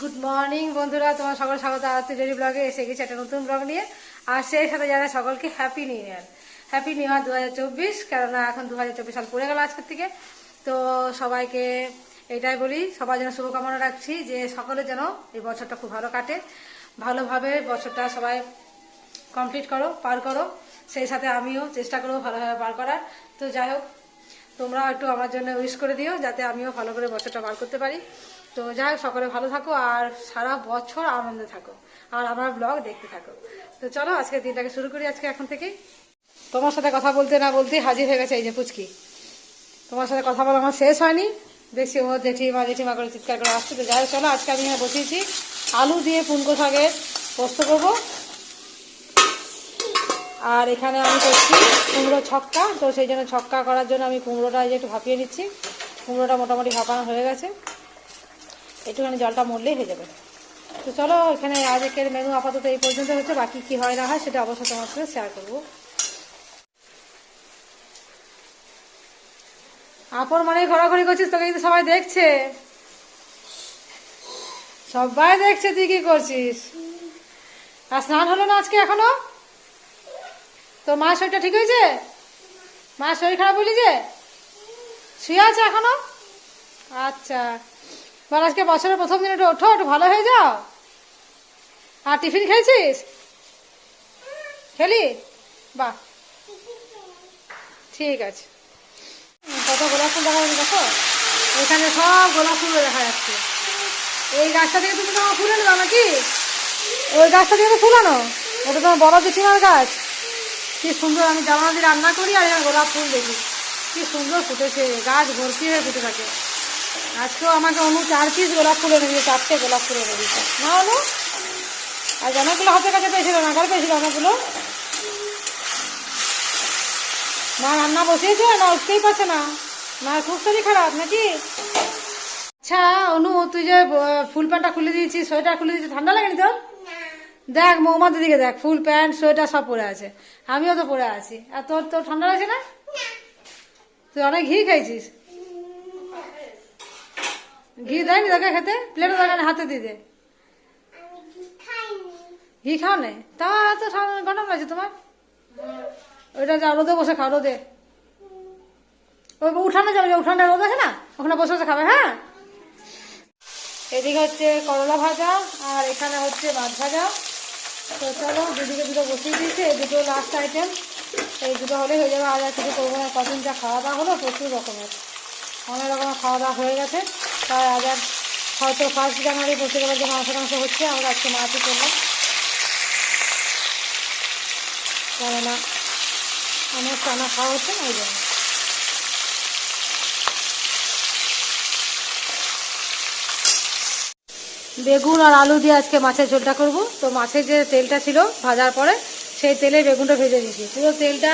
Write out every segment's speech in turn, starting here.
Good morning বন্ধুরা। তোমার সকল স্বাগত। আজকে ডেলি ব্লগে এসে গেছি একটা নতুন ব্লগ নিয়ে। আর সেই সাথে জানাই সকলকে happy new year happy new year দু হাজার চব্বিশ, কেননা এখন দু হাজার চব্বিশ সাল পড়ে গেল আজকের থেকে। তো সবাইকে এটাই বলি, সবার যেন শুভকামনা রাখছি যে সকলে যেন এই বছরটা খুব ভালো কাটে। ভালোভাবে বছরটা সবাই কমপ্লিট করো, পার করো। সেই সাথে আমিও চেষ্টা করব ভালোভাবে পার করার। তো যাই হোক, তোমরাও একটু আমার জন্য উইশ করে দিও, যাতে আমিও ভালো করে বছরটা পার করতে পারি। তো যাই হোক, সকলে ভালো থাকো আর সারা বছর আনন্দে থাকো। আর আমার ব্লগ দেখতে থাকো। তো চলো আজকে দিনটাকে শুরু করি আজকে এখন থেকেই। তোমার সাথে কথা বলতে না বলতেই হাজির হয়ে গেছে এই যে পুচকি। তোমার সাথে কথা বলা আমার শেষ হয়নি। দেখছি ও জেঠিমা জেঠিমা করে চিৎকার করে আসছে। তো যাই চলো, আজকে আমি এখানে বসিয়েছি। আলু দিয়ে পুনকো শাকের পোস্ত করব। আর এখানে আমি করছি কুমড়ো ছক্কা। তো সেই জন্য ছক্কা করার জন্য আমি কুমড়োটা এই যে একটু ভাপিয়ে নিচ্ছি। কুমড়োটা মোটামুটি ভাপানো হয়ে গেছে। একটুখানি জলটা মরলেই হয়ে যাবে। তো চলো, এখানে আজকের মেনু আপাতত এই পর্যন্ত হচ্ছে। বাকি কি হয় না হয় সেটা অবশ্যই তোমার সাথে শেয়ার করব। আপন মানে ঘোরাঘুরি করছিস, তোকে কিন্তু সবাই দেখছে। সবাই দেখছে তুই কি করছিস। আর স্নান হলো না আজকে এখনও? তো মায়ের শরীরটা ঠিক হয়েছে? মায়ের শরীর খারাপ বলি যে শুয়ে আছে এখনও? আচ্ছা। বল, আজকে বছরের প্রথম দিন, একটু ওঠো, একটু ভালো হয়ে যাও। আর টিফিন খেয়েছিস? খেলি? বাহ। ঠিক আছে। কত গোলাপ ফুল দেখা যাচ্ছে, দেখো? এখানে সব গোলাপ ফুল দেখা যাচ্ছে। এই গাছটা থেকে তুমি তোমার ফুল আনো নাকি? ওই গাছটা থেকে তো ফুল আনো। ওটা তোমার বড় জেঠিমার গাছ। কি সুন্দর, আমি জামা দিয়ে রান্না করি আর এখানে গোলাপ ফুল দেখি। কি সুন্দর ফুটেছে, গাছ ভর্তি হয়ে ফুটে থাকে। আজকেও আমাকে অনু চার পিস গোলাপ ফুল এনে দিয়েছে চারটে গোলাপ ফুল দিয়েছে না অনু আর অনেকগুলো হাতের কাছে পেয়েছিল না কার পেয়েছিল অনেকগুলো মা রান্না বসিয়েছে, না উঠতেই পারছে না। মায়ের খুব শরীর খারাপ, নাকি? আচ্ছা অনু, তুই যে ফুল প্যান্টটা খুলে দিয়েছিস, সোয়েটার খুলে দিয়েছিস, ঠান্ডা লাগেনি তোর? দেখ মৌমাদের দিকে দেখ, ফুল প্যান্ট, সোয়েটার সব পরে আছে। আমিও তো পরে আছি। আর তোর তোর ঠান্ডা লাগছে না? তুই অনেক ঘি খাইছিস। ঘি দেয়নি তোকে খেতে? প্লেটে দোকানে হাতে দিয়ে দে। ঘি খাও নে তা এত গরম লাগছে তোমার? ওইটা যা, রোদে বসে খাও, রোদে। ওই উঠানে যাবে উঠানটা রোদ আছে না, ওখানে বসে বসে খাবে হ্যাঁ? এদিকে হচ্ছে করলা ভাজা, আর এখানে হচ্ছে মাছ ভাজা। তো চলো, দুদিকে দুটো বসিয়ে দিয়েছে, এই দুটো লাস্ট আইটেম এই দুটো হলে হয়ে যাবে আজ আর কিছু করব না কদিন যা খাওয়া দাওয়া হলো, প্রচুর রকমের। অনেক রকম খাওয়া দাওয়া হয়ে গেছে। তাই আজ আর হয়তো ফার্স্ট জানুয়ারি বসে গেলে যে মাংস টাংস হচ্ছে, আমরা আজকে মাছই করলাম। কেননা আমার টানা খাওয়া হচ্ছে না ওই জন্য। বেগুন আর আলু দিয়ে আজকে মাছের ঝোলটা করব। তো মাছের যে তেলটা ছিল ভাজার পরে, সেই তেলে বেগুনটা ভেজে দিয়েছি পুরো তেলটা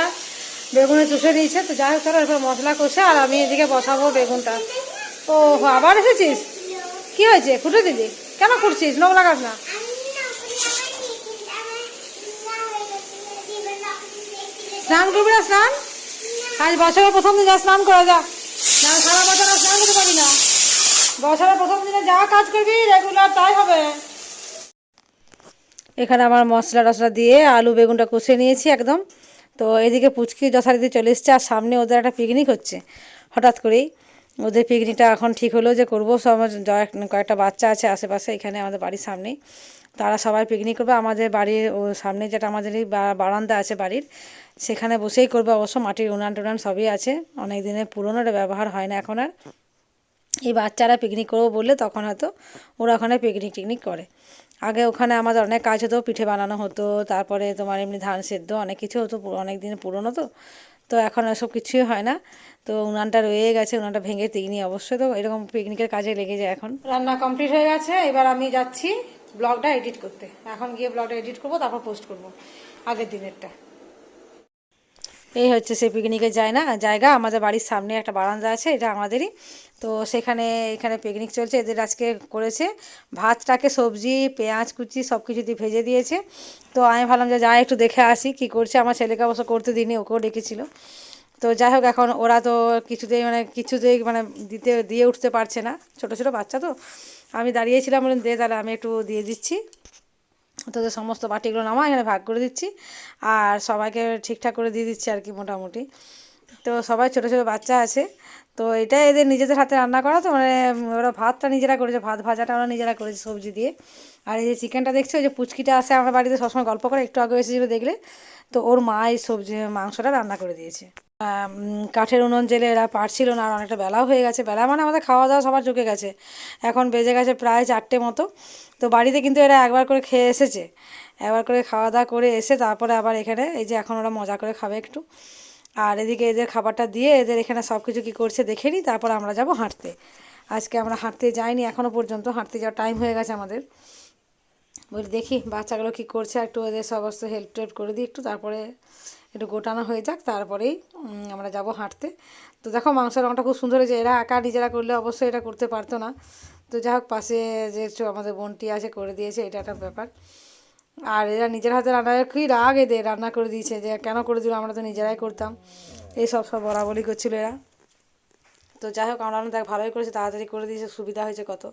বেগুনে চুষে নিয়েছে তো যাই হোক, চলো এরপর মশলা কষে আর আমি এদিকে বসাবো বেগুনটা। ও আবার এসেছিস? কি হয়েছে? ফুটে দিদি কেন ফুটছিস লোক লাগাস না। স্নান করবি না স্নান? আজ বছরের প্রথম দিন, যা স্নান করা যা। না সারা বছর আর স্নান করতে পারি না। বছরের প্রথম দিনে যা কাজ করবি রেগুলার তাই হবে। এখানে আমার মশলা টশলা দিয়ে আলু বেগুনটা কষে নিয়েছি একদম। তো এদিকে পুচকি যথারীতি চলে এসছে আর সামনে ওদের একটা পিকনিক হচ্ছে। হঠাৎ করেই ওদের পিকনিকটা এখন ঠিক হলো যে করব। সব কয়েকটা বাচ্চা আছে আশেপাশে এখানে আমাদের বাড়ির সামনেই। তারা সবাই পিকনিক করবে। আমাদের বাড়ির ও সামনে যেটা আমাদের বারান্দা আছে বাড়ির, সেখানে বসেই করবে। অবশ্য মাটির উনান টুনান সবই আছে। অনেক দিনের পুরনো, এটা ব্যবহার হয় না এখন আর। এই বাচ্চারা পিকনিক করব বললে তখন হয়তো ওরা ওখানে পিকনিক টিকনিক করে। আগে ওখানে আমাদের অনেক কাজ হতো, পিঠে বানানো হতো, তারপরে তোমার এমনি ধান সেদ্ধ, অনেক কিছু হতো অনেক দিন পুরনো তো। তো এখন সব কিছুই হয় না। তো উনানটা রয়ে গেছে, উনানটা ভেঙে তিনি অবশ্যই তো, এরকম পিকনিকের কাজে লেগে যায় এখন। রান্না কমপ্লিট হয়ে গেছে, এবার আমি যাচ্ছি ব্লগটা এডিট করতে। এখন গিয়ে ব্লগটা এডিট করব, তারপর পোস্ট করব আগের দিনেরটা। এই হচ্ছে সেই পিকনিকের যায় না জায়গা। আমাদের বাড়ির সামনে একটা বারান্দা আছে, এটা আমাদেরই। তো সেখানে, এখানে পিকনিক চলছে, এদের আজকে করেছে ভাতটাকে সবজি, পেঁয়াজ কুচি সব কিছু দিয়ে ভেজে দিয়েছে। তো আমি ভাবলাম যে যাই, একটু দেখে আসি কি করছে। আমার ছেলেকে অবশ্য করতে দিইনি, ওকেও ডেকেছিল। তো যাই হোক, এখন ওরা তো কিছুতেই মানে কিছুতেই মানে দিতে, দিয়ে উঠতে পারছে না। ছোট ছোট বাচ্চা তো। আমি দাঁড়িয়েছিলাম, বললাম, দে তাহলে, আমি একটু দিয়ে দিচ্ছি। তোদের সমস্ত বাটিগুলো নামা এখানে ভাগ করে দিচ্ছি। আর সবাইকে ঠিকঠাক করে দিয়ে দিচ্ছি আর কি মোটামুটি। তো সবাই ছোটো ছোটো বাচ্চা আছে। তো এটা এদের নিজেদের হাতে রান্না করা, তো মানে ওরা ভাতটা নিজেরা করেছে, ভাত ভাজাটা ওরা নিজেরা করেছে সবজি দিয়ে। আর এই যে চিকেনটা দেখছ ওই যে পুচকিটা আসে আমার বাড়িতে সবসময় গল্প করে, একটু আগে এসেছিল দেখলে। তো ওর মা এই সবজি, মাংসটা রান্না করে দিয়েছে। কাঠের উনুন জেলে এরা পারছিল না, আর অনেকটা বেলাও হয়ে গেছে। বেলা মানে আমাদের খাওয়া দাওয়া সবার চুকে গেছে। এখন বেজে গেছে প্রায় চারটে মতো। তো বাড়িতে কিন্তু এরা একবার করে খেয়ে এসেছে। একবার করে খাওয়া দাওয়া করে এসে তারপরে আবার এখানে এই যে এখন ওরা মজা করে খাবে একটু। আর এদিকে এদের খাবারটা দিয়ে এদের এখানে সব কিছু কী করছে দেখে নিই তারপর আমরা যাব হাঁটতে। আজকে আমরা হাঁটতে যাইনি এখনও পর্যন্ত হাঁটতে যাওয়ার টাইম হয়ে গেছে আমাদের। বলি দেখি বাচ্চাগুলো কী করছে, একটু ওদের সমস্ত হেল্প টেল্প করে দিই একটু, তারপরে একটু গোটানো হয়ে যাক, তারপরেই আমরা যাব হাঁটতে। তো দেখো, মাংসের রঙটা খুব সুন্দর হয়েছে। এরা একা নিজেরা করলে অবশ্যই এটা করতে পারতো না। তো যাই হোক, পাশে যে আমাদের বোনটি আছে, করে দিয়েছে, এটা একটা ব্যাপার। আর এরা নিজের হাতে রান্না কি রাগ এদের রান্না করে দিয়েছে যে, কেন করে দিল? আমরা তো নিজেরাই করতাম। এই সব সব বরাবরই করছিল এরা। তো যাই হোক, আমরা দেখ ভালোই করেছে, তাড়াতাড়ি করে দিয়েছে, সুবিধা হয়েছে কত।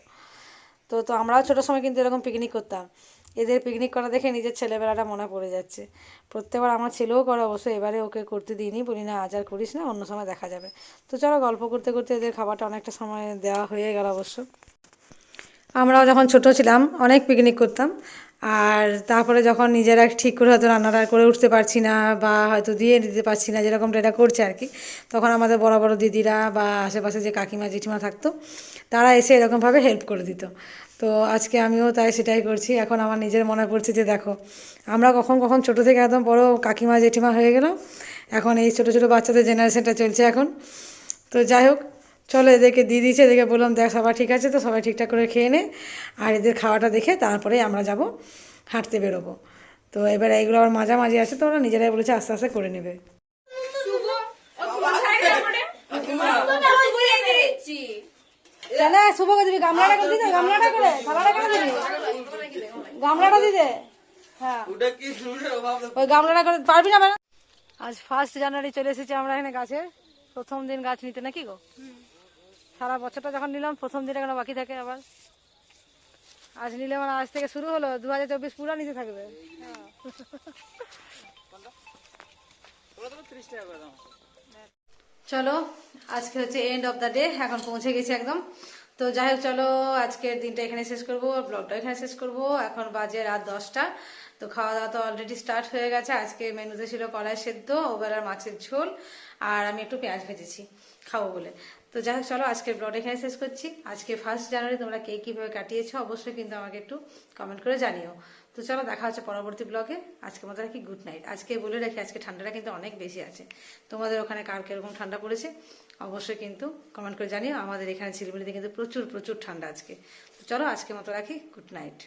তো তো আমরাও ছোটোর সময় কিন্তু এরকম পিকনিক করতাম। এদের পিকনিক করা দেখে নিজের ছেলেবেলাটা মনে পড়ে যাচ্ছে। প্রত্যেকবার আমার ছেলেও করে, অবশ্য এবারে ওকে করতে দিইনি, বলি না আজ আর করিস না, অন্য সময় দেখা যাবে। তো চলো গল্প করতে করতে এদের খাবারটা অনেকটা সময় দেওয়া হয়ে গেল অবশ্য। আমরাও যখন ছোট ছিলাম, অনেক পিকনিক করতাম। আর তারপরে যখন নিজেরা ঠিক করে হয়তো রান্নাটা করে উঠতে পারছি না বা হয়তো দিয়ে দিতে পারছি না যেরকমটা এটা করছে আর কি, তখন আমাদের বড় বড় দিদিরা বা আশেপাশে যে কাকিমা, জেঠিমা থাকতো, তারা এসে এরকমভাবে হেল্প করে দিত। তো আজকে আমিও তাই সেটাই করছি। এখন আমার নিজের মনে পড়ছে যে দেখো, আমরা কখন কখন ছোট থেকে একদম বড় কাকিমা, জেঠিমা হয়ে গেলাম। এখন এই ছোট ছোট বাচ্চাদের জেনারেশনটা চলছে এখন। তো যাই হোক চলো এদেরকে দিয়ে দিয়েছে, এদেরকে বললাম, দেখ সবাই ঠিক আছে তো, সবাই ঠিকঠাক করে খেয়ে নে। আর এদের খাওয়াটা দেখে তারপরে আমরা যাব, হাঁটতে বেরোবো। তো এবার এইগুলো আবার মাঝামাঝি আছে, তো ওরা নিজেরাই বলেছে আস্তে আস্তে করে নেবে। শুভকে দিবি, গামলাটা দিতে হ্যাঁ। ওই গামলাটা করে, পারবি না আজ ফার্স্ট জানুয়ারি চলে এসেছি আমরা এখানে গাছের, প্রথম দিন গাছ নিতে নাকি গো? সারা বছরটা যখন নিলাম, প্রথম দিন এখনও বাকি থাকে আবার। আজ নিলে মানে আজ থেকে শুরু হলো দু হাজার চব্বিশ পুরো নিতে থাকবে। চলো, আজকে হচ্ছে এন্ড অফ দ্য ডে এখন পৌঁছে গেছি একদম। তো যাই হোক, চলো, আজকের দিনটা এখানে শেষ করব ব্লগটা এখানে শেষ করব। এখন বাজে রাত দশটা, তো খাওয়া দাওয়া তো অলরেডি স্টার্ট হয়ে গেছে। আজকে মেনুতে ছিল কলাই সেদ্ধ ওবেলার মাছের ঝোল, আর আমি একটু পেঁয়াজ ভেজেছি, খাব বলে। তো যাই হোক, চলো আজকের ব্লগ এখানে শেষ করছি। আজকে ফার্স্ট জানুয়ারি তোমরা কে কীভাবে কাটিয়েছো অবশ্যই কিন্তু আমাকে একটু কমেন্ট করে জানিও। তো চলো, দেখা হচ্ছে পরবর্তী ব্লগে আজকে মতো রাখি গুড নাইট আজকে বলে রাখি, আজকে ঠান্ডাটা কিন্তু অনেক বেশি আছে। তোমাদের ওখানে কার কীরকম ঠান্ডা পড়েছে অবশ্যই কিন্তু কমেন্ট করে জানিও। আমাদের এখানে শিলিগুড়িতে কিন্তু প্রচুর প্রচুর ঠান্ডা আজকে। তো চলো আজকে মতো রাখি। Good night